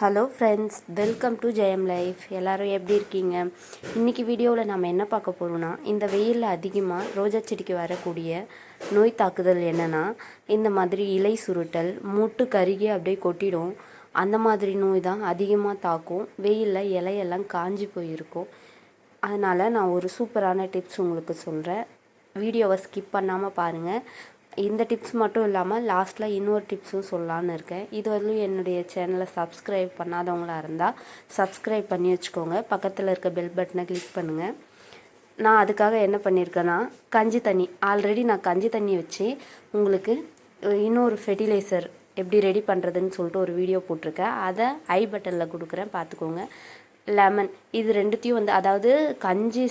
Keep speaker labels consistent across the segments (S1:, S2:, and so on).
S1: Hello friends welcome to Jayam life எல்லோரும் எப்படி இருக்கீங்க? இன்றைக்கி வீடியோவில் நம்ம என்ன பார்க்க போகிறோம்னா இந்த வெயிலில் அதிகமாக ரோஜா செடிக்கு வரக்கூடிய நோய் தாக்குதல் என்னென்னா இந்த மாதிரி இலை சுருட்டல் மூட்டு கருகி அப்படியே கொட்டிடும். அந்த மாதிரி நோய் தான் அதிகமாக தாக்கும். வெயிலில் இலையெல்லாம் காஞ்சி போயிருக்கும். அதனால் நான் ஒரு சூப்பரான டிப்ஸ் உங்களுக்கு சொல்கிறேன் வீடியோவை ஸ்கிப் பண்ணாமல் பாருங்கள் இந்த டிப்ஸ் மட்டும் இல்லாமல் லாஸ்ட்டில் இன்னொரு டிப்ஸும் சொல்லலான்னு இருக்கேன். இது வரலும் என்னுடைய சேனலை சப்ஸ்கிரைப் பண்ணாதவங்களாக இருந்தால் சப்ஸ்கிரைப் பண்ணி வச்சுக்கோங்க. பக்கத்தில் இருக்க பெல் பட்டனை கிளிக் பண்ணுங்கள் நான் அதுக்காக என்ன பண்ணியிருக்கேன்னா கஞ்சி தண்ணி ஆல்ரெடி நான் கஞ்சி தண்ணி வச்சு உங்களுக்கு இன்னொரு ஃபெர்டிலைசர் எப்படி ரெடி பண்ணுறதுன்னு சொல்லிட்டு ஒரு வீடியோ போட்டிருக்கேன். அதை ஐ பட்டனில் கொடுக்குறேன். பார்த்துக்கோங்க. லெமன் இது ரெண்டுத்தையும் வந்து அதாவது கஞ்சி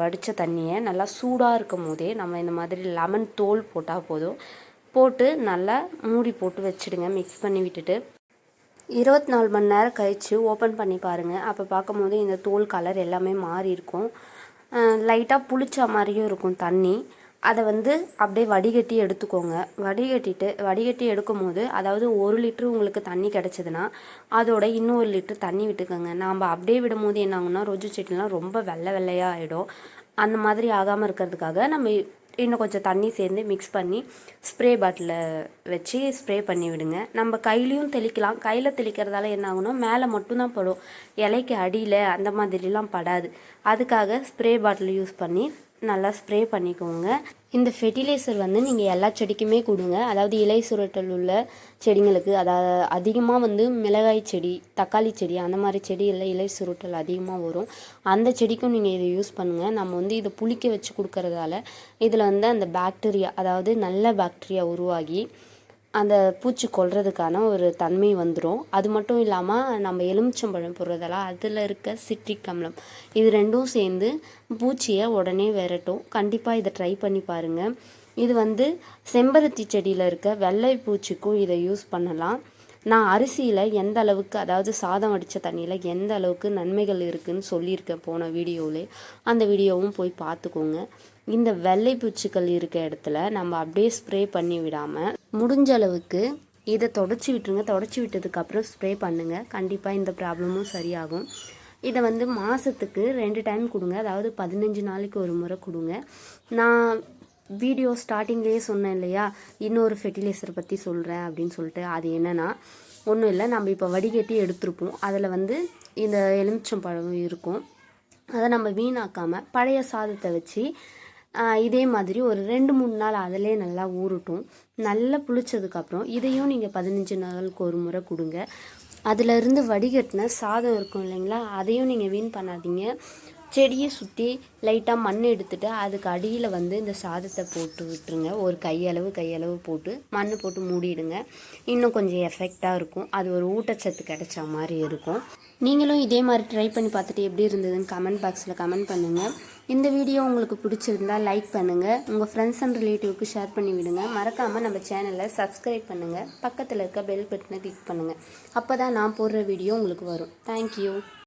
S1: வடித்த தண்ணியை நல்லா சூடாக இருக்கும் போதே நம்ம இந்த மாதிரி லெமன் தோல் போட்டால் போதும். போட்டு நல்லா மூடி போட்டு வச்சிடுங்க மிக்ஸ் பண்ணி விட்டுட்டு. இருபத்தி நாலு மணி நேரம் கழித்து ஓப்பன் பண்ணி பாருங்கள் அப்போ பார்க்கும்போது இந்த தோல் கலர் எல்லாமே மாறி இருக்கும் லைட்டாக புளிச்ச மாதிரியும் இருக்கும் தண்ணி. அதை வந்து அப்படியே வடிகட்டி எடுத்துக்கோங்க. வடிகட்டிட்டு வடிகட்டி எடுக்கும் போது அதாவது ஒரு லிட்ரு உங்களுக்கு தண்ணி கிடச்சிதுன்னா அதோட இன்னொரு ஒரு லிட்ரு தண்ணி விட்டுக்கோங்க. நாம் அப்படியே விடும்போது என்ன ஆகும்னா ரோஜு செடிலாம் ரொம்ப வெள்ளை வெள்ளையாக ஆகிடும் அந்த மாதிரி ஆகாமல் இருக்கிறதுக்காக நம்ம இன்னும் கொஞ்சம் தண்ணி சேர்ந்து மிக்ஸ் பண்ணி ஸ்ப்ரே பாட்டிலில் வச்சு ஸ்ப்ரே பண்ணி விடுங்க. நம்ம கையிலையும் தெளிக்கலாம். கையில் தெளிக்கிறதால என்ன ஆகும்னா மேலே மட்டும்தான் படும். இலைக்கு அடியில் அந்த மாதிரிலாம் படாது. அதுக்காக ஸ்ப்ரே பாட்டில் யூஸ் பண்ணி நல்லா ஸ்ப்ரே பண்ணிக்கோங்க. இந்த ஃபெர்டிலைசர் வந்து நீங்கள் எல்லா செடிக்குமே கொடுங்க. அதாவது இலை சுரட்டல் உள்ள செடிங்களுக்கு அதாவது அதிகமாக வந்து மிளகாய் செடி தக்காளி செடி அந்த மாதிரி செடிகளில் இலை சுருட்டல் அதிகமாக வரும். அந்த செடிக்கும் நீங்கள் இதை யூஸ் பண்ணுங்கள் நம்ம வந்து இதை புளிக்க வச்சு கொடுக்கறதால இதில் வந்து அந்த பாக்டீரியா அதாவது நல்ல பாக்டீரியா உருவாகி அந்த பூச்சி கொல்றதுக்கான ஒரு தன்மை வந்துடும் அது மட்டும் இல்லாமல் நம்ம எலுமிச்சம்பழம் போடுறதால அதில் இருக்க சிட்ரிக் அமிலம் இது ரெண்டும் சேர்ந்து பூச்சியை உடனே விரட்டும். கண்டிப்பாக இதை ட்ரை பண்ணி பாருங்கள் இது வந்து செம்பருத்தி செடியில் இருக்க வெள்ளை பூச்சிக்கும் இதை யூஸ் பண்ணலாம். நான் அரிசியில் எந்த அளவுக்கு அதாவது சாதம் வடித்த தண்ணியில் எந்த அளவுக்கு நன்மைகள் இருக்குதுன்னு சொல்லியிருக்கேன் போன வீடியோவிலே அந்த வீடியோவும் போய் பார்த்துக்கோங்க. இந்த வெள்ளை பூச்சிகள் இருக்க இடத்துல நம்ம அப்படியே ஸ்ப்ரே பண்ணி விடாமல் முடிஞ்ச அளவுக்கு இதை தொடச்சி விட்டுருங்க. தொடச்சி விட்டதுக்கப்புறம் ஸ்ப்ரே பண்ணுங்கள் கண்டிப்பாக இந்த ப்ராப்ளமும் சரியாகும். இதை வந்து மாதத்துக்கு ரெண்டு டைம் கொடுங்க. அதாவது பதினஞ்சு நாளைக்கு ஒரு முறை கொடுங்க. நான் வீடியோ ஸ்டார்டிங்லேயே சொன்னேன் இல்லையா? இன்னொரு ஃபெர்டிலைசர் பற்றி சொல்கிறேன் அப்படின்னு சொல்லிட்டு. அது என்னென்னா ஒன்றும் இல்லை நம்ம இப்போ வடிகட்டி எடுத்திருப்போம். அதில் வந்து இந்த எலுமிச்சம்பழம் இருக்கும். அதை நம்ம வீணாக்காமல் பழைய சாதத்தை வச்சு இதே மாதிரி ஒரு ரெண்டு மூணு நாள் அதிலே நல்லா ஊறட்டும். நல்லா புளிச்சதுக்கப்புறம் இதையும் நீங்கள் பதினஞ்சு நாளுக்கு ஒரு முறை கொடுங்க. அதிலிருந்து வடிகட்டின சாதம் இருக்கும் இல்லைங்களா? அதையும் நீங்கள் வீண் பண்ணாதீங்க. செடியை சுற்றி லைட்டாக மண் எடுத்துட்டு அதுக்கு அடியில் வந்து இந்த சாதத்தை போட்டு விட்டுருங்க. ஒரு கையளவு கையளவு போட்டு மண் போட்டு மூடிடுங்க. இன்னும் கொஞ்சம் எஃபெக்டாக இருக்கும். அது ஒரு ஊட்டச்சத்து கிடைச்ச மாதிரி இருக்கும். நீங்களும் இதே மாதிரி ட்ரை பண்ணி பார்த்துட்டு எப்படி இருந்ததுன்னு கமெண்ட் பாக்ஸில் கமெண்ட் பண்ணுங்கள் இந்த வீடியோ உங்களுக்கு பிடிச்சிருந்தா லைக் பண்ணுங்கள் உங்கள் ஃப்ரெண்ட்ஸ் அண்ட் ரிலேட்டிவ்க்கு ஷேர் பண்ணி விடுங்க. மறக்காமல் நம்ம சேனலை சப்ஸ்கிரைப் பண்ணுங்கள் பக்கத்தில் இருக்க பெல் பட்டனை கிளிக் பண்ணுங்கள் அப்போ தான் நான் போடுற வீடியோ உங்களுக்கு வரும். தேங்க்யூ